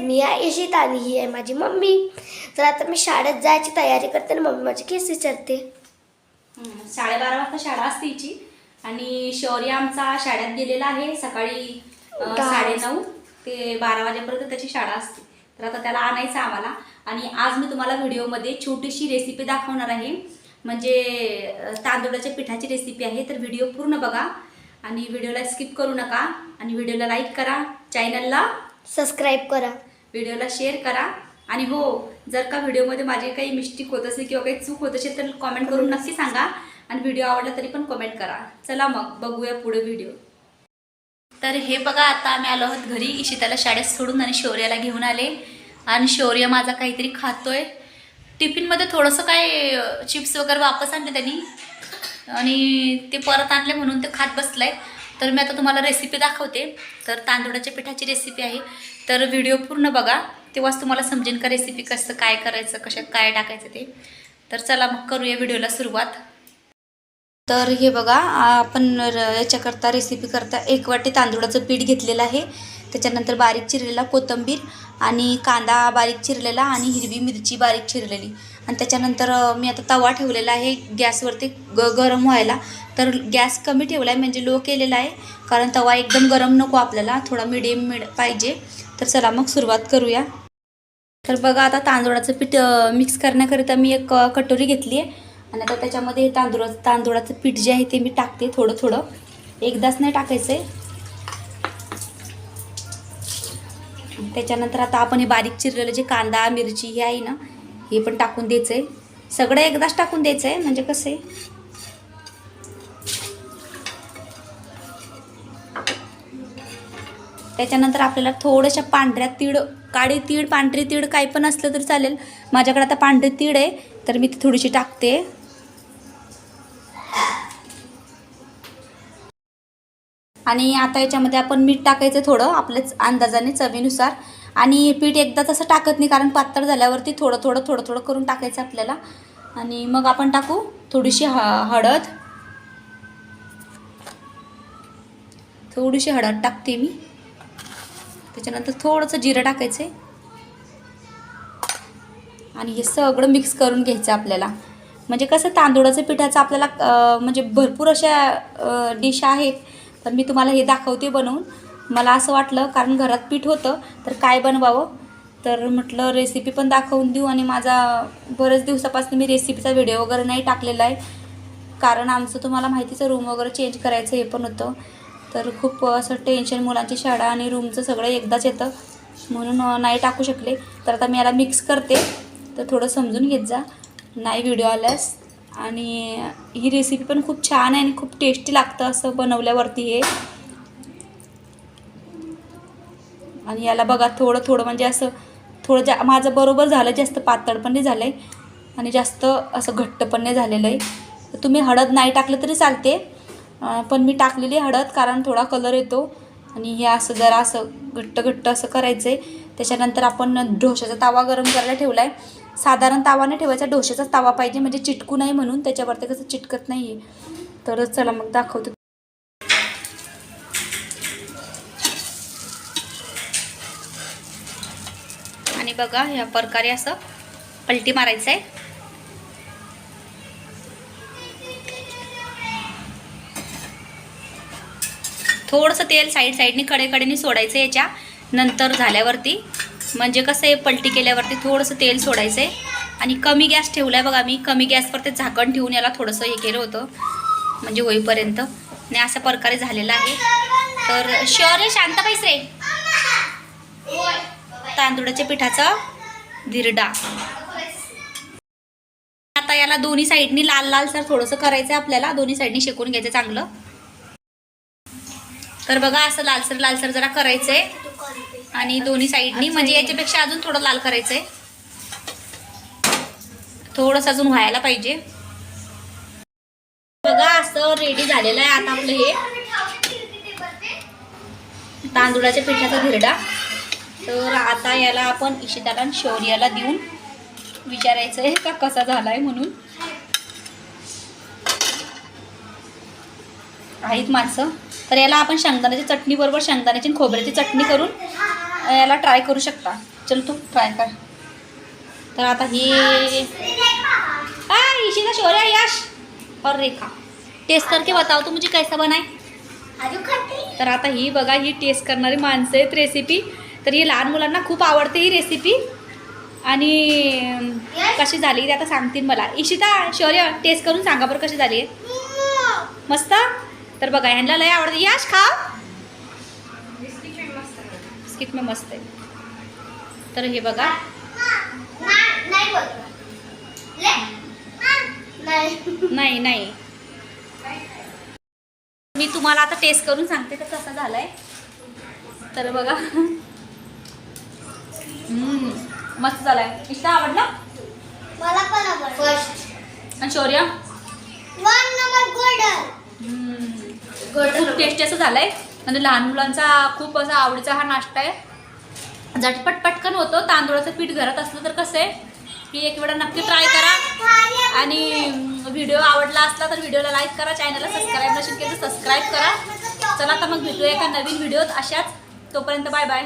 मी आहे इशिता आणि ही आहे माझी मम्मी. तर आता मी शाळेत जायची तयारी करते आणि मम्मी माझी केस विचारते. साडेबारा वाजता शाळा असते हिची. आणि शौर्य आमचा शाळेत गेलेला आहे सकाळी अं, दहा साडेनऊ ते बारा वाजेपर्यंत त्याची शाळा असते. तर आता त्याला आणायचं आम्हाला. आणि आज मी तुम्हाला व्हिडिओमध्ये छोटीशी रेसिपी दाखवणार आहे. म्हणजे तांदूळाच्या पिठाची रेसिपी आहे. तर व्हिडिओ पूर्ण बघा. आणि व्हिडिओला स्किप करू नका. आणि व्हिडिओला लाईक करा. चॅनलला सबस्क्राईब करा. व्हिडिओला शेअर करा. आणि हो जर का व्हिडिओमध्ये माझे काही मिस्टेक होत असेल किंवा काही चूक होत असेल तर कॉमेंट करून नक्की सांगा. आणि व्हिडिओ आवडला तरी पण कमेंट करा. चला मग बघूया पुढे व्हिडिओ. तर हे बघा आता आम्ही आलो आहोत घरी. इशिताला शाळेत सोडून आणि शौर्याला घेऊन आले. आणि शौर्य माझा काहीतरी खातोय. टिफिनमध्ये थोडंसं काय चिप्स वगैरे वापस आणले त्यांनी. आणि ते परत आणले म्हणून ते खात बसलाय. तर मी आता तुम्हाला रेसिपी दाखवते. तर तांदूळाच्या पिठाची रेसिपी आहे. तर व्हिडिओ पूर्ण बघा. तेव्हाच तुम्हाला समजेल का रेसिपी कसं काय करायचं कशा काय टाकायचं ते. तर चला मग करूया व्हिडिओला सुरुवात. तर हे बघा आपण र- याच्याकरता रेसिपी करता एक वाटी तांदूळाचं पीठ घेतलेलं आहे. त्याच्यानंतर बारीक चिरलेला कोथिंबीर आणि कांदा बारीक चिरलेला आणि हिरवी मिरची बारीक चिरलेली. आणि त्याच्यानंतर मी आता तवा ठेवलेला आहे गॅसवरती ग गरम व्हायला. तर गॅस कमी ठेवला आहे म्हणजे लो केलेला आहे कारण तवा एकदम गरम नको आपल्याला थोडा मिडियम मिड पाहिजे. तर चला मग सुरुवात करूया. तर बघा आता तांदूळाचं पीठ मिक्स करण्याकरिता मी एक कटोरी घेतली आहे. आणि आता त्याच्यामध्ये हे तांदूळाचं तांदूळाचं पीठ जे आहे ते मी टाकते थोडं थोडं. एकदाच नाही टाकायचं आहे त्याच्यानंतर आता आपण हे बारीक चिरलेलं जे कांदा मिरची हे आहे ना हे पण टाकून द्यायचं आहे सगळं एकदाच टाकून द्यायचं आहे म्हणजे कसं आहे? त्याच्यानंतर आपल्याला थोड्याशा पांढऱ्या तीळ काळी तीळ पांढरी तीळ काही पण असलं तरी चालेल. माझ्याकडे आता पांढरी तीळ आहे तर मी ती थोडीशी टाकते. आणि आता याच्यामध्ये आपण मीठ टाकायचं थोडं आपल्याच अंदाजाने चवीनुसार. आणि पीठ एकदा तसं टाकत नाही कारण पातळ झाल्यावरती थोडं थोडं थोडं थोडं करून टाकायचं आपल्याला. आणि मग आपण टाकू थोडीशी ह हळद. थोडीशी हळद टाकते मी. त्याच्यानंतर थोडंसं जिरं टाकायचं आहे आणि हे सगळं मिक्स करून घ्यायचं आपल्याला. म्हणजे कसं तांदूळाचं पिठाचं आपल्याला म्हणजे भरपूर अशा डिश आहेत. तर मी तुम्हाला हे दाखवते बनवून. मला असं वाटलं कारण घरात पीठ होतं तर काय बनवावं? तर म्हटलं रेसिपी पण दाखवून देऊ आणि माझा बरेच दिवसापासून मी रेसिपीचा व्हिडिओ वगैरे नाही टाकलेला आहे. कारण आमचं तुम्हाला माहितीचं रूम वगैरे चेंज करायचं हे पण होतं. तर खूप असं टेन्शन मुलांची शाळा आणि रूमचं सगळं एकदाच येतं. म्हणून नाही टाकू शकले. तर आता मी याला मिक्स करते. तर थोडं समजून घेत जा. नाही व्हिडिओ आल्यास. आणि ही रेसिपी पण खूप छान आहे आणि खूप टेस्टी लागतं असं बनवल्यावरती हे. आणि याला बघा थोडं थोडं म्हणजे असं थोडं जा माझं बरोबर झालं जास्त पातळ पण नाही झालं आहे आणि जास्त असं घट्ट पण नाही झालेलं आहे. तर तुम्ही हळद नाही टाकलं तरी चालते. पण मी टाकलेली आहे हळद कारण थोडा कलर येतो. आणि हे असं जरा असं घट्ट घट्ट असं करायचं आहे त्याच्यानंतर आपण ढोशाचा तावा गरम करायला ठेवला आहे साधारण तावा नाही ठेवायचा ढोशाचाच तावा पाहिजे. म्हणजे चिटकू नाही म्हणून. त्याच्यावरती कसं चिटकत नाही आहे तर चला मग दाखवतो आणि बघा ह्या प्रकारे असं पलटी मारायचं आहे थोडंसं तेल साईड साईडनी कडेकडेने सोडायचं आहे याच्या नंतर झाल्यावरती. म्हणजे कसं आहे पलटी केल्यावरती थोडंसं तेल सोडायचं आहे आणि कमी गॅस ठेवला आहे बघा मी कमी गॅसवर ते झाकण ठेवून याला थोडंसं हे केलं होतं. म्हणजे होईपर्यंत. आणि अशा प्रकारे झालेलं आहे. तर शौर्य शांत पैस रे? तांदूळाच्या पिठाचा धिरडा आता याला दोन्ही साईडनी लाल लाल सर थोडंसं करायचं आपल्याला. दोन्ही साईडनी शेकून घ्यायचं चांगलं. तर बघा असं लालसर लालसर जरा करायचंय. आणि दोन्ही साईडनी म्हणजे याच्यापेक्षा अजून थोडं लाल करायचंय. आहे थोडंसं अजून व्हायला पाहिजे. बघा असं रेडी झालेलं आहे आता आपलं हे. तांदुळाच्या पिठाचा धिरडा तर आता याला आपण इशिताला आणि शौर्याला देऊन विचारायचं आहे का कसा झाला आहे म्हणून. आहेत माणसं. तर याला आपण शेंगदाण्याची चटणी बरोबर शेंगदाण्याची आणि खोबऱ्याची चटणी करून याला ट्राय करू शकता. चल तू ट्राय कर. तर आता ही इशिता शौर्य यश. और रेखा. टेस्ट करके बताओ तो मुझे कैसा खाते. तर आता ही बघा ही टेस्ट करणारी माणसं आहेत रेसिपी तर ही लहान मुलांना खूप आवडते ही रेसिपी आणि कशी झाली ते आता सांगतील मला. इशिता शौर्य टेस्ट करून सांगा बरं कशी झाली. आहे मस्त? तर बघा ह्यांना लय आवडते. यश खा बिस्किट में मस्त आहे. तर हे बघा. नाही नाही. मी तुम्हाला आता टेस्ट करून सांगते तर कसा झालाय. तर बघा. हम्म, मस्त झालाय. इष्टा आवडला? मला पण आवडलं. फर्स्ट आणि शौर्य? वन नंबर गोल्डन हम्म, खूप टेस्टी असं झालंय. आणि लहान मुलांचा खूप असा आवडीचा हा नाश्ता आहे. झटपट पटकन होतो. तांदूळाचं पीठ घरात असलं तर कसं आहे? की एक वेळा नक्की ट्राय करा. आणि व्हिडिओ आवडला असला तर व्हिडिओला लाईक करा. चॅनलला सबस्क्राईब नसेल केलं तर सबस्क्राईब करा. चला आता मग भेटूया एका नवीन व्हिडिओत अशाच. तोपर्यंत बाय बाय